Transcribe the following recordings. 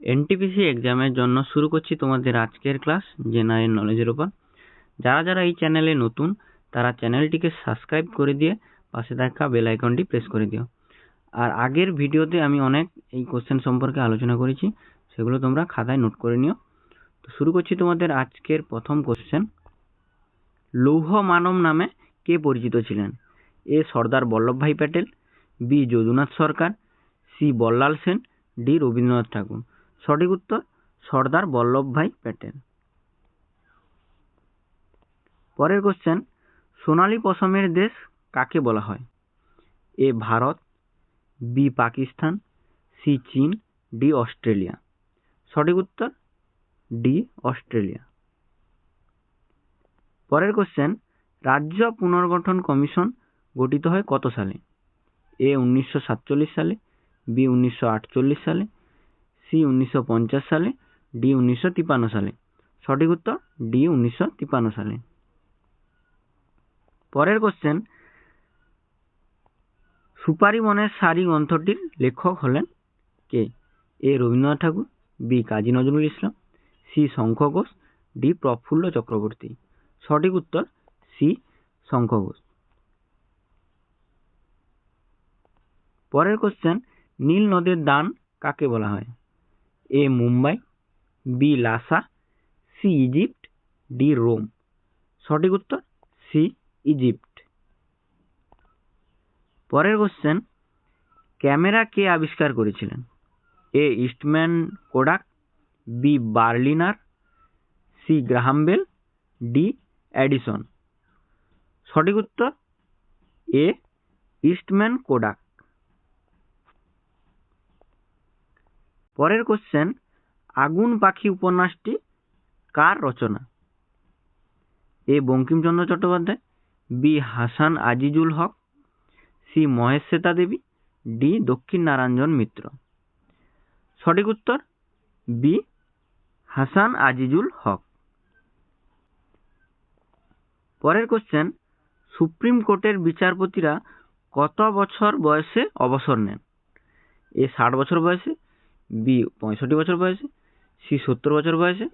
NTPC এক্সামের জন্য শুরু করছি তোমাদের আজকের ক্লাস জেনারেল নলেজের উপর। যারা যারা এই চ্যানেলে নতুন, তারা চ্যানেলটিকে সাবস্ক্রাইব করে দিয়ে পাশে থাকা বেল আইকনটি প্রেস করে দিও। আর আগের ভিডিওতে আমি অনেক এই কোশ্চেন সম্পর্কে আলোচনা করেছি, সেগুলো তোমরা খাতায় নোট করে নিও। তো শুরু করছি তোমাদের আজকের প্রথম কোশ্চেন লৌহ মানব নামে কে পরিচিত ছিলেন? A Sardar Vallabhbhai Patel, B Jadunath Sarkar, C Ballal Sen, D Rabindranath Thakur. সঠিক উত্তর, সর্দার বল্লভভাই প্যাটেল। পরের কোশ্চেন সোনালী পশমের দেশ কাকে বলা হয়? A Bharat, B Pakistan, C Chin, D Australia. সঠিক উত্তর, ডি অস্ট্রেলিয়া। পরের কোশ্চেন রাজ্য পুনর্গঠন কমিশন গঠিত হয় কত সালে? এ উনিশশো সাতচল্লিশ সালে, বি উনিশশো আটচল্লিশ সালে সি উনিশশো পঞ্চাশ সালে, ডি উনিশশো সালে। সঠিক উত্তর, ডি উনিশশো সালে। পরের কোশ্চেন সুপারি বনের সারি গ্রন্থটির লেখক হলেন কে? A. Rabindranath Thakur, B. Kazi Nazrul Islam, C. Shankha Ghosh, D. Prafulla Chakraborty. সঠিক উত্তর, সি. শঙ্খ ঘোষ। পরের কোশ্চেন নীল নদের দান কাকে বলা হয়? A Mumbai B Lhasa C Egypt D Rome. সঠিক উত্তর সি ইজিপ্ট। পরের কোশ্চেন ক্যামেরা কে আবিষ্কার করেছিলেন? A Eastman Kodak B Berliner C Graham Bell D Edison. সঠিক উত্তর এ ইস্টম্যান কোডাক। পরের কোশ্চেন আগুন পাখি উপন্যাসটি কার রচনা? A Bankimchandra Chattopadhyay, B Hasan Azizul Haque, C Mahesh Shweta Devi, D Dakshin Narayan Mitra. সঠিক উত্তর, বি হাসান আজিজুল হক। পরের কোশ্চেন সুপ্রিম কোর্টের বিচারপতিরা কত বছর বয়সে অবসর নেন? এ ষাট বছর বয়সে বি পঁয়ষট্টি বছর বয়সে, সি সত্তর বছর বয়সে,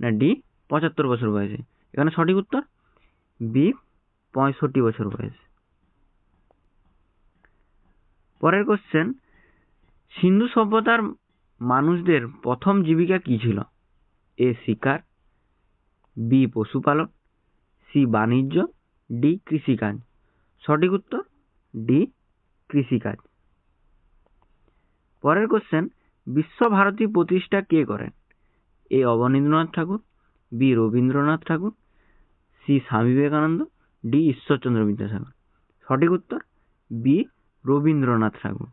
না ডি পঁচাত্তর বছর বয়সে। এখানে সঠিক উত্তর? বি পঁয়ষট্টি বছর বয়সে। পরের কোশ্চেন সিন্ধু সভ্যতার মানুষদের প্রথম জীবিকা কি ছিল? এ শিকার, বি পশুপালন, সি বাণিজ্য, ডি কৃষিকাজ। সঠিক উত্তর? ডি কৃষিকাজ। পরের কোশ্চেন বিশ্বভারতী প্রতিষ্ঠা কে করেন? A Abanindranath Thakur, B Rabindranath Thakur, C Swami Vivekananda, D Ishwarchandra Vidyasagar. সঠিক উত্তর, বি রবীন্দ্রনাথ ঠাকুর।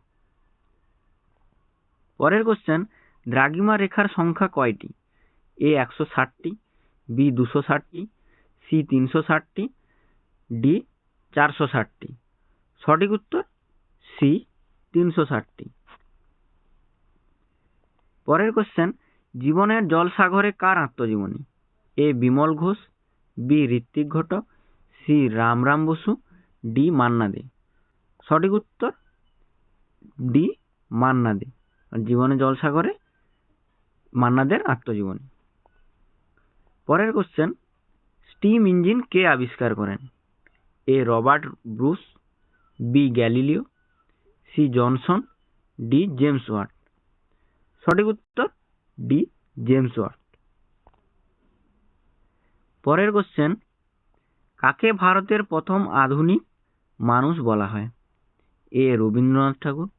পরের কোশ্চেন দ্রাগিমা রেখার সংখ্যা কয়টি? এ একশো ষাটটি, বি দুশো ষাটটি, সি তিনশো ষাটটি, ডি চারশো ষাটটি। সঠিক উত্তর, সি তিনশো ষাটটি। পরের কোশ্চেন জীবনের জলসাগরে কার আত্মজীবনী? A. Bimal Ghosh, B. Ritwik Ghatak, C. Ramram Basu, D. Manna Dey. সঠিক উত্তর? ডি. মান্না দে। জীবনে জলসাগরে মান্নাদের আত্মজীবনী। পরের কোশ্চেন স্টিম ইঞ্জিন কে আবিষ্কার করেন? A. Robert Bruce, B. Galileo, C. Johnson, D. James Watt. সঠিক উত্তর ডি, জেমস ওয়াট। পরের কোশ্চেন কাকে ভারতের প্রথম আধুনিক মানুষ বলা হয়? A, Rabindranath Thakur,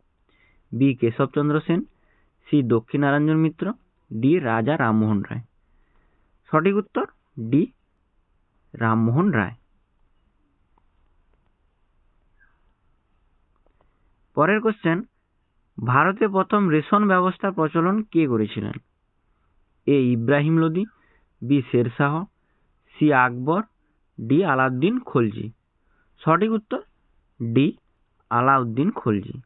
B, Keshabchandra Sen, C, Dakshinaranjan Mitra, D, Raja Rammohan Roy. সঠিক উত্তর ডি, রামমোহন রায়। পরের কোশ্চেন ভারতে প্রথম রেশন ব্যবস্থার প্রচলন কে করেছিলেন? A Ibrahim Lodi, B Sher Shah C Akbar, D Alauddin Khalji. সঠিক উত্তর, ডি আলাউদ্দিন খলজি।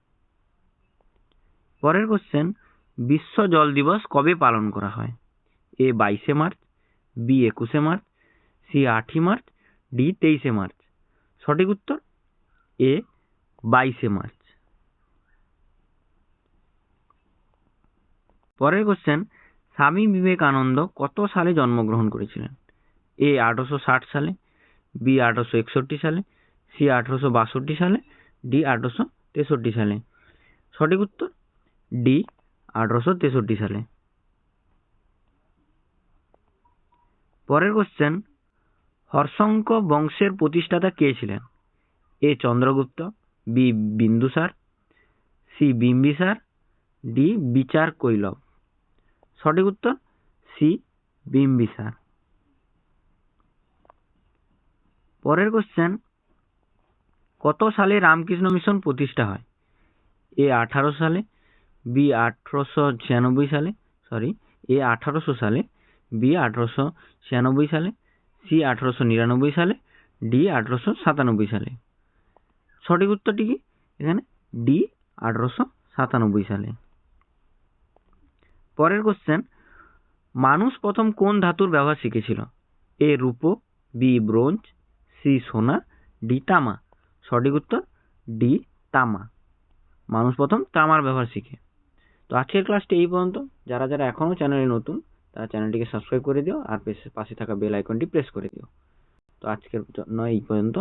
পরের কোশ্চেন বিশ্ব জল দিবস কবে পালন করা হয়? এ বাইশে মার্চ, বি একুশে মার্চ, সি আটই মার্চ, ডি তেইশে মার্চ। সঠিক উত্তর, এ বাইশে মার্চ। পরের কোশ্চেন স্বামী বিবেকানন্দ কত সালে জন্মগ্রহণ করেছিলেন? এ আঠারোশো ষাট সালে, বি আঠারোশো একষট্টি সালে, সি আঠারোশো বাষট্টি সালে, ডি আঠারোশো তেষট্টি সালে। সঠিক উত্তর? ডি আঠারোশো তেষট্টি সালে। পরের কোশ্চেন হর্ষঙ্ক বংশের প্রতিষ্ঠাতা কে ছিলেন? A Chandragupta, B Bindusara, C Bimbisara, D বিচার কৈলব সঠিক উত্তর? সি, বিম্বিসার। পরের কোশ্চেন কত সালে রামকৃষ্ণ মিশন প্রতিষ্ঠা হয়? এ আঠারো সালে, বি আঠারোশো ছিয়ানব্বই সালে সরি এ আঠারোশো সালে, বি আঠারোশো ছিয়ানব্বই সালে, সি আঠারোশো নিরানব্বই সালে, ডি আঠারোশো সাতানব্বই সালে। সঠিক উত্তরটি কি? এখানে, ডি আঠারোশো সাতানব্বই সালে। পরের কোশ্চেন মানুষ প্রথম কোন ধাতুর ব্যবহার শিখেছিল? এ রূপো বি ব্রোঞ্জ সি সোনা ডি তামা। সঠিক উত্তর ডি তামা। মানুষ প্রথম তামার ব্যবহার শিখে। তো আজকের ক্লাসটি এই পর্যন্ত। যারা যারা এখনও চ্যানেলে নতুন, তারা চ্যানেলটিকে সাবস্ক্রাইব করে দিও আর পাশে থাকা বেল আইকনটি প্রেস করে দিও। তো আজকের জন্য এই পর্যন্ত।